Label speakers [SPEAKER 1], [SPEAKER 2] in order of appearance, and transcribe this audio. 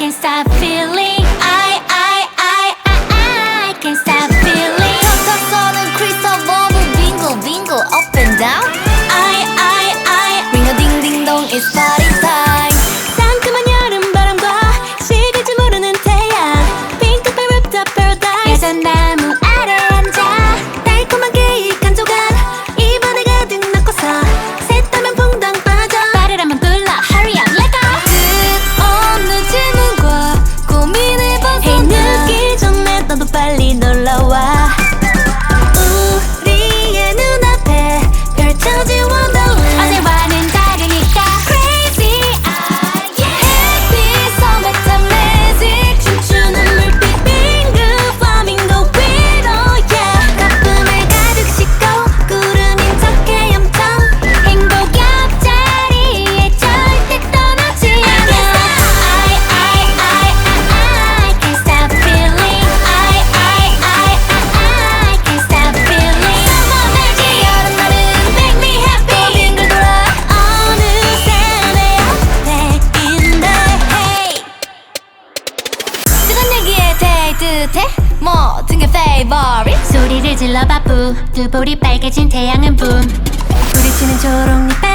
[SPEAKER 1] can't stop feeling 끝에 모든 게 favorite. 소리를 질러 바쁘 두 볼이 빨개진 태양은 붐. 부딪히는 초록잎